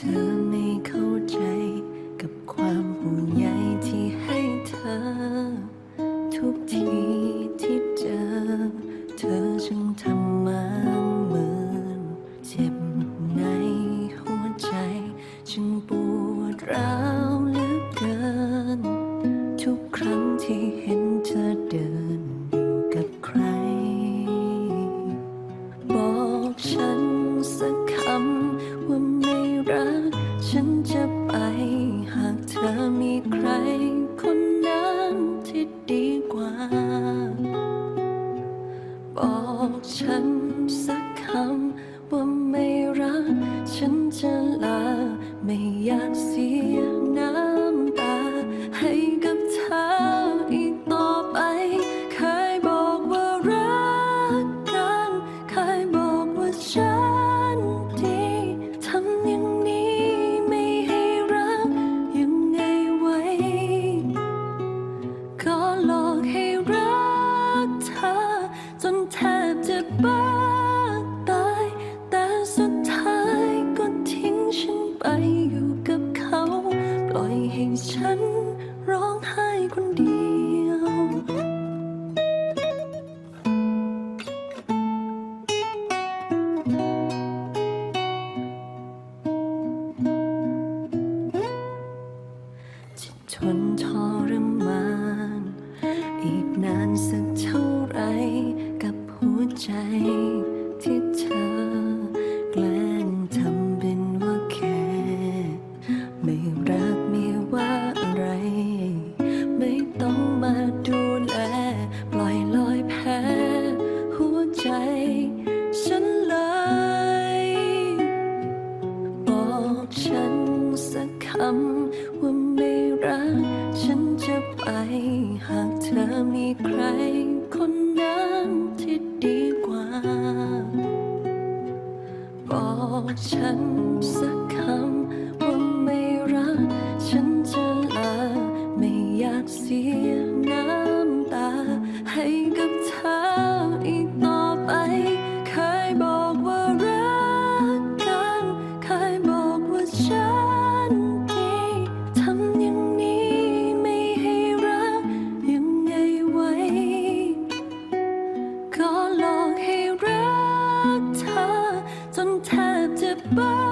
to รัก ฉันจะไปหากเธอมีใคร คนนั้นที่ดีกว่า บอกฉันสักคำว่าไม่รัก ฉันจะลาไม่อยากเสีย ใจที่เธอ แกล้งทำเป็นว่าแค่ ไม่รักไม่ว่าอะไร ไม่ต้องมาดูแล ปล่อยลอยแพหัวใจ ฉันเลบอกฉันสักคำว่าไม่รัก ฉันจะไป หากเธอมีใครคน บอกฉันสักคำว่าไม่รัก ฉันจะลาไม่อยากเสียน้ำตาให้กับเธอ goodbye.